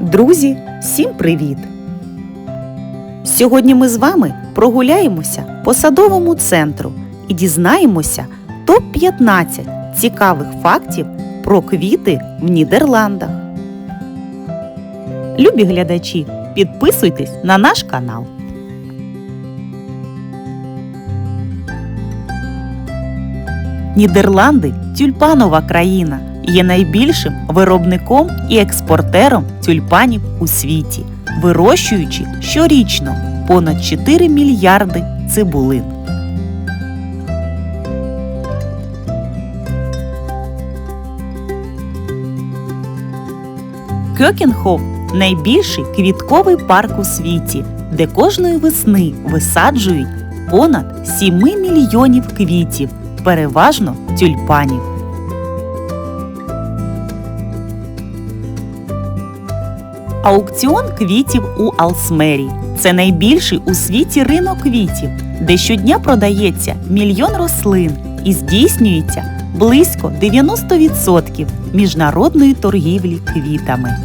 Друзі, всім привіт! Сьогодні ми з вами прогуляємося по садовому центру і дізнаємося топ-15 цікавих фактів про квіти в Нідерландах. Любі глядачі, підписуйтесь на наш канал. Нідерланди тюльпанова країна є найбільшим виробником і експортером тюльпанів у світі, вирощуючи щорічно понад 4 мільярди цибулин. Кьокенхоф найбільший квітковий парк у світі, де кожної весни висаджують понад 7 мільйонів квітів, переважно тюльпанів. Аукціон квітів у Алсмері це найбільший у світі ринок квітів, де щодня продається мільйон рослин і здійснюється близько 90% міжнародної торгівлі квітами.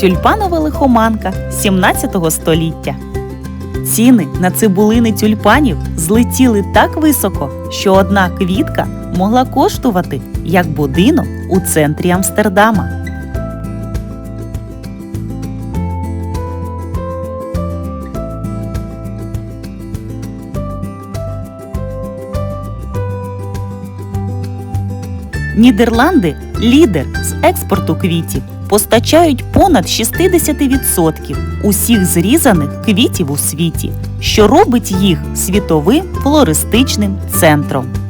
Тюльпанова лихоманка 17 століття. Ціни на цибулини тюльпанів злетіли так високо, що одна квітка могла коштувати як будинок у центрі Амстердама. Нідерланди лідер з експорту квітів, постачають понад 60% усіх зрізаних квітів у світі, що робить їх світовим флористичним центром.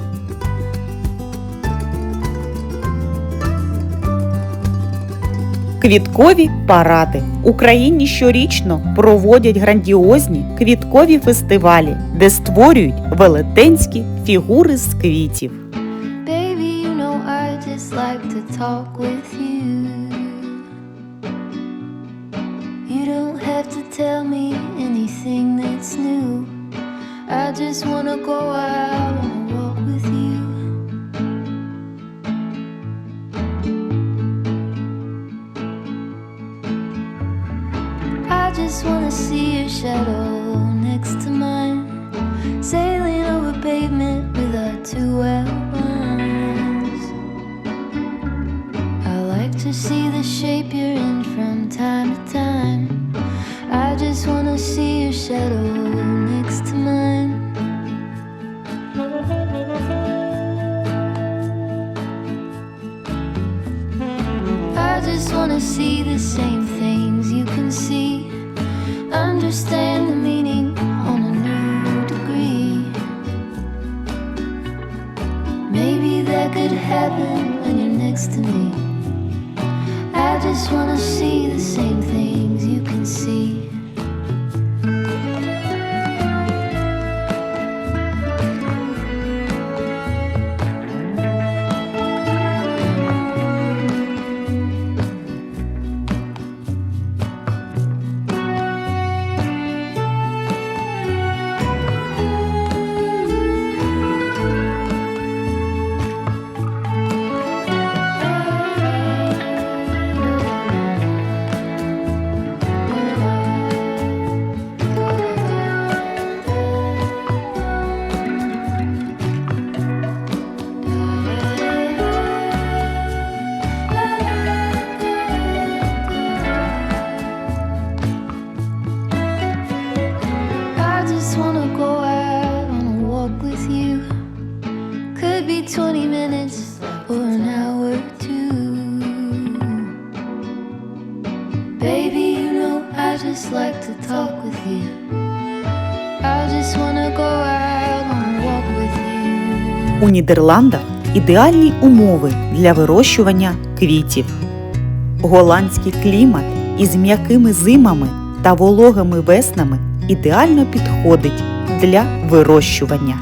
Квіткові паради в Україні щорічно проводять грандіозні квіткові фестивалі, де створюють велетенські фігури з квітів. Baby, you know I just like to talk with you. You don't have to tell me anything that's new. I just wanna go out on a walk with you. Just wanna see your shadow next to mine. Understand the meaning on a new degree. Maybe that could happen when you're next to me. I just wanna see the same things У Нідерландах ідеальні умови для вирощування квітів. Голландський клімат із м'якими зимами та вологими веснами ідеально підходить для вирощування.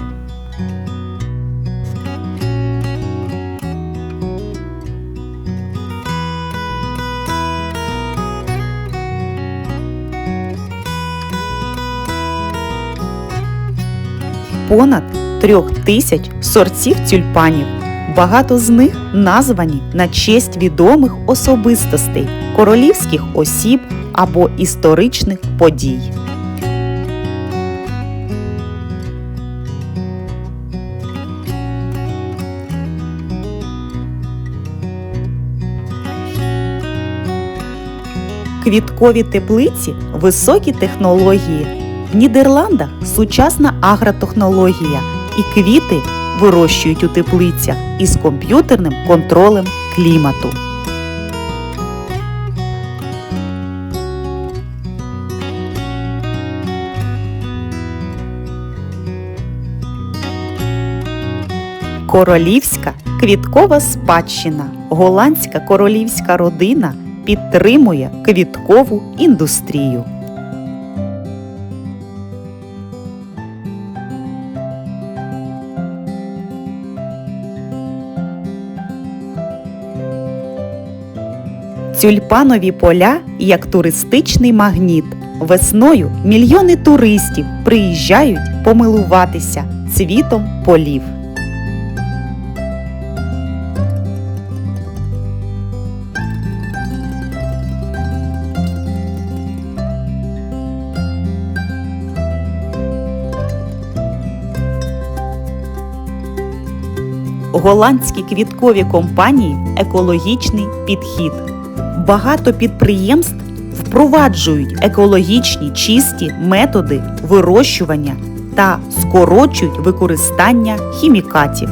понад трьох тисяч сортів тюльпанів, Багато з них названі на честь відомих особистостей, королівських осіб або історичних подій. Квіткові теплиці високі технології. В Нідерландах сучасна агротехнологія і квіти вирощують у теплицях із комп'ютерним контролем клімату. Королівська квіткова спадщина. Голландська королівська родина підтримує квіткову індустрію. Тюльпанові поля як туристичний магніт. Весною мільйони туристів приїжджають помилуватися цвітом полів. Голландські квіткові компанії екологічний підхід. Багато підприємств впроваджують екологічні чисті методи вирощування та скорочують використання хімікатів.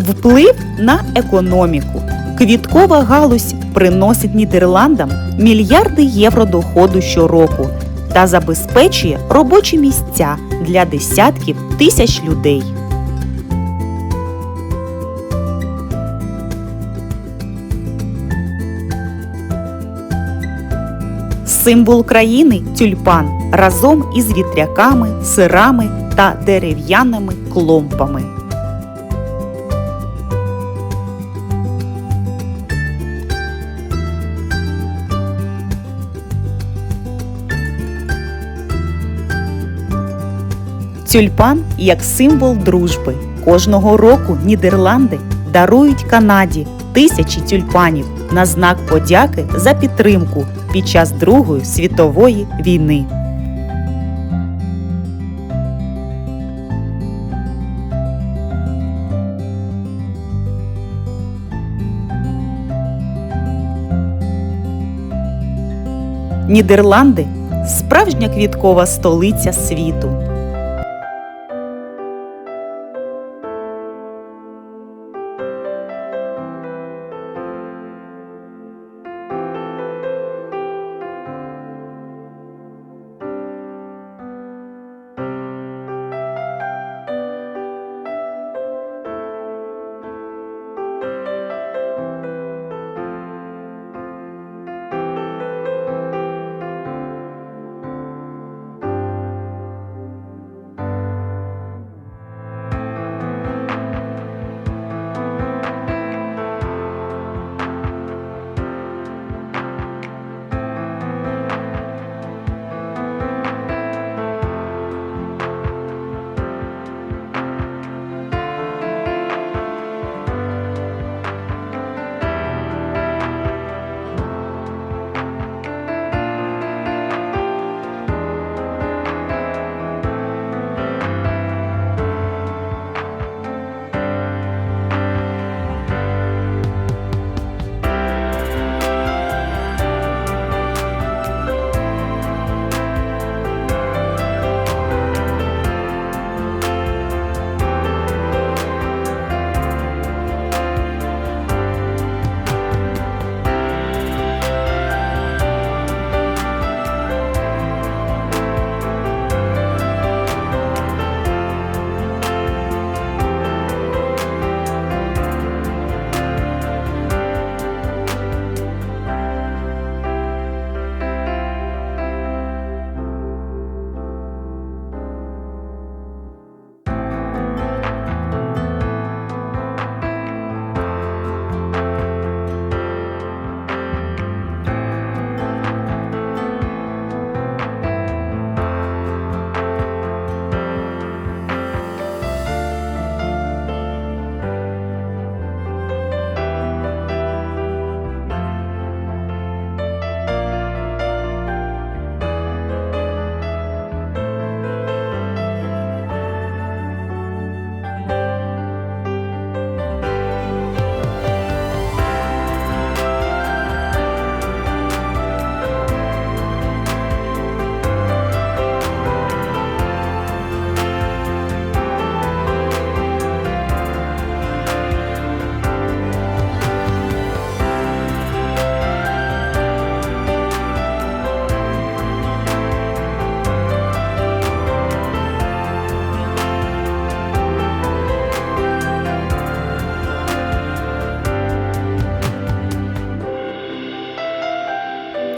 Вплив на економіку. Квіткова галузь приносить Нідерландам мільярди євро доходу щороку та забезпечує робочі місця для десятків тисяч людей. Символ країни тюльпан разом із вітряками, сирами та дерев'яними кломпами. Тюльпан як символ дружби. Кожного року Нідерланди дарують Канаді тисячі тюльпанів на знак подяки за підтримку під час Другої світової війни. Нідерланди справжня квіткова столиця світу.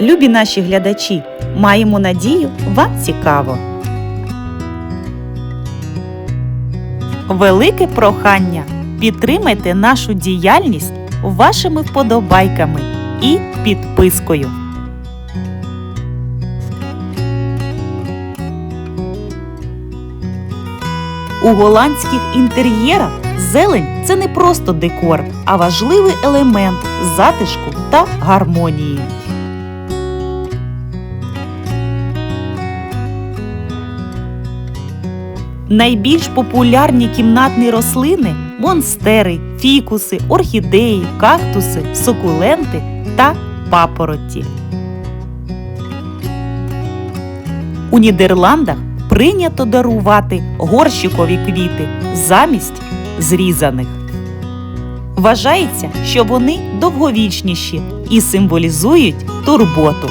Любі наші глядачі, маємо надію, вам цікаво. Велике прохання підтримайте нашу діяльність вашими вподобайками і підпискою. У голландських інтер'єрах зелень це не просто декор, а важливий елемент затишку та гармонії. Найбільш популярні кімнатні рослини монстери, фікуси, орхідеї, кактуси, сукуленти та папоротті. У Нідерландах прийнято дарувати горщикові квіти замість зрізаних. Вважається, що вони довговічніші і символізують турботу.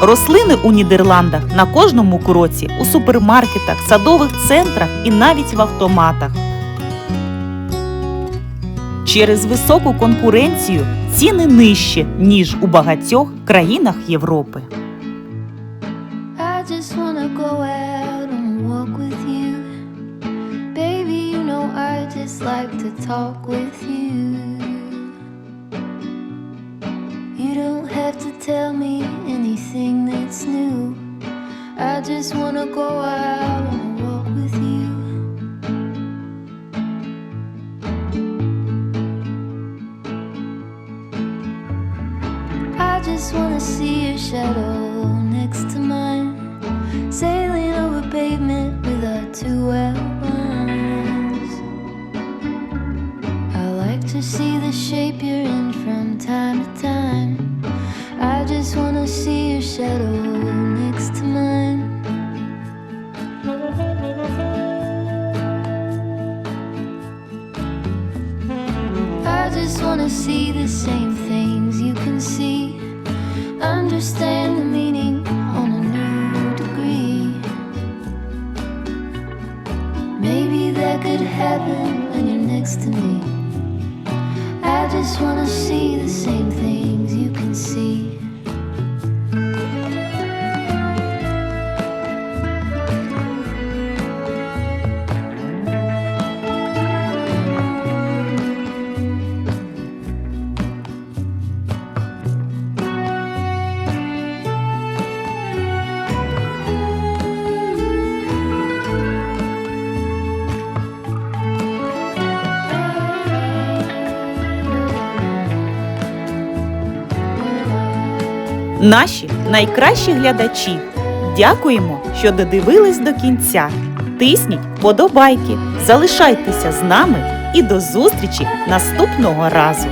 Рослини у Нідерландах на кожному кроці, у супермаркетах, садових центрах і навіть в автоматах. Через високу конкуренцію ціни нижчі, ніж у багатьох країнах Європи. Like to talk with. You to see the shape you're in from time to time. I just wanna see your shadow next to mine. I just wanna see the same things you can see. Understand the meaning on a new degree. Maybe that could happen when you're next to me. Just wanna see the same things you can see. Наші найкращі глядачі. Дякуємо, що додивились до кінця. Тисніть вподобайки, залишайтеся з нами і до зустрічі наступного разу.